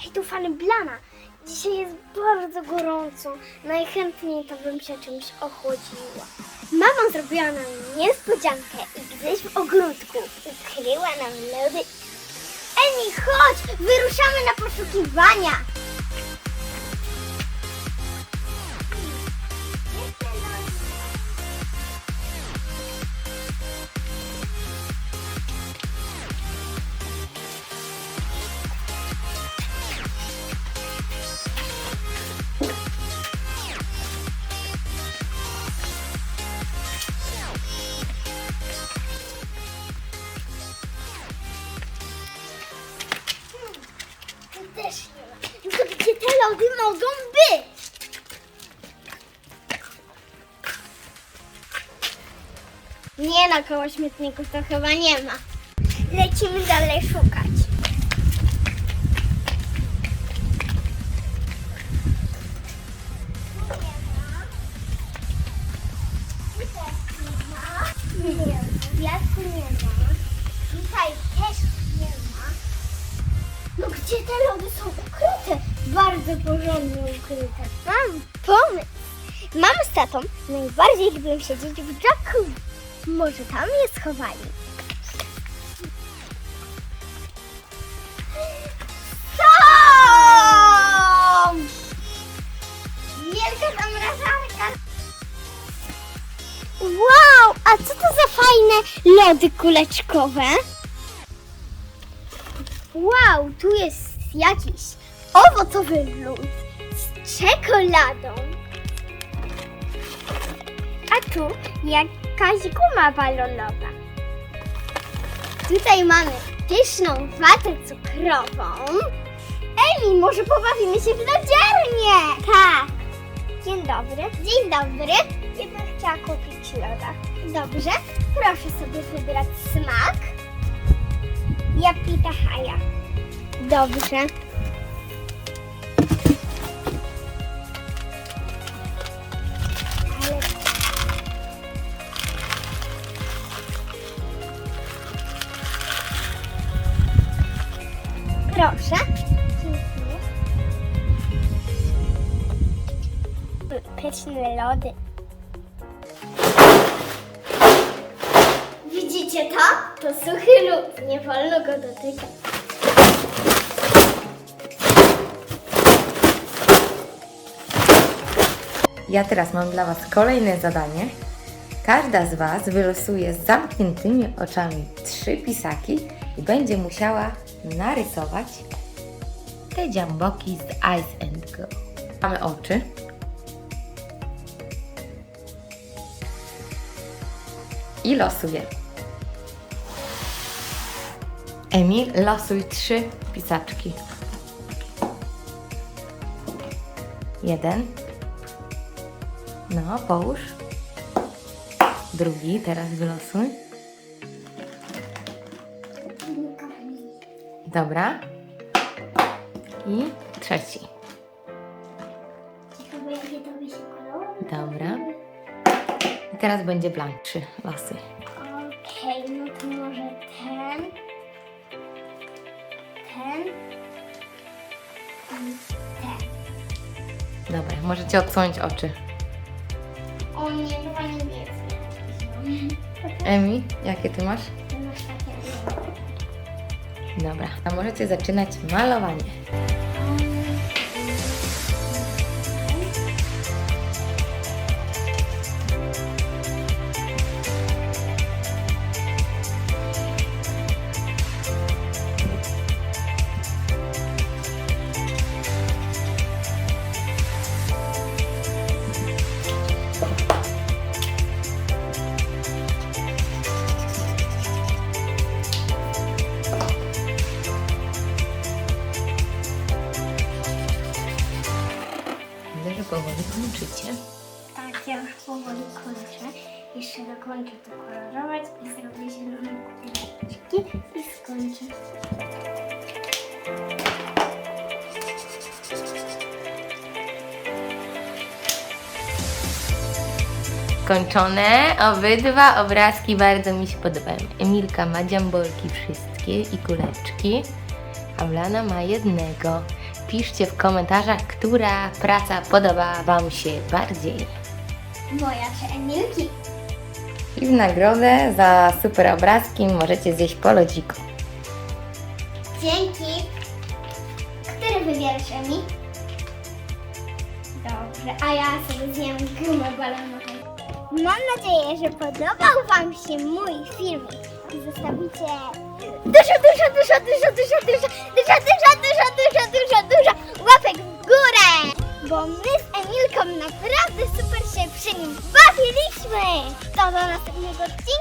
Hej, tu fany Blana. Dzisiaj jest bardzo gorąco. Najchętniej to bym się czymś ochłodziła. Mama zrobiła nam niespodziankę i gdzieś w ogródku ukryła nam lody. Emi, chodź! Wyruszamy na poszukiwania! Też nie ma. No to gdzie te lody mogą być? Nie na koło śmietników to chyba nie ma. Lecimy dalej szukać. Nie ma. Wiatru nie ma. Tutaj też nie ma. No gdzie te lody są ukryte? Bardzo porządnie ukryte. Mam pomysł. Mam z tatą najbardziej lubię siedzieć w jacuzzi. Może tam je schowali. Są! Wielka zamrażarka. Wow, a co to za fajne lody kuleczkowe? Wow, tu jest jakiś owocowy lód z czekoladą. A tu jakaś guma balonowa. Tutaj mamy pyszną watę cukrową. Emi, może pobawimy się w lodziarnię? Tak. Dzień dobry. Dzień dobry. Ja bym chciała kupić loda. Dobrze. Proszę sobie wybrać smak. Ja pita haja. Dobrze. Proszę. Pyszne lody. Widzicie to? To suchy lód. Nie wolno go dotykać. Ja teraz mam dla Was kolejne zadanie. Każda z Was wylosuje z zamkniętymi oczami trzy pisaki i będzie musiała narysować te dziamboki z Ice and Go. Mamy oczy. I losuję. Emil, losuj trzy pisaczki. Jeden. No, połóż. Drugi, teraz wylosuj. Dobra. I trzeci. Dobra. I teraz będzie blank. Trzy losy. Okej, no to może ten. Ten. I ten. Dobra, możecie odsunąć oczy. O nie, chyba niebieskie. Emi, jakie ty masz? Masz takie Dobra, a możecie zaczynać malowanie. Kończycie. Tak, ja już powoli kończę. Jeszcze dokończę to kolorować i zrobię zielone kuleczki i skończę. Skończone. Obydwa obrazki bardzo mi się podobają. Emilka ma dziambolki wszystkie i kuleczki, a Blana ma jednego. Piszcie w komentarzach, która praca podoba Wam się bardziej. Moja czy Emilki? I w nagrodę za super obrazki możecie zjeść po lodziku. Dzięki. Który wybierasz, Emi? Dobrze, a ja sobie zjem gumę balonową. Mam nadzieję, że podobał Wam się mój filmik zostawicie dużo, dużo, dużo, dużo, dużo, dużo, dużo, dużo, dużo, dużo, dużo, dużo łapek w górę! Bo my z Emilką naprawdę super się przy nim bawiliśmy! To do następnego odcinka!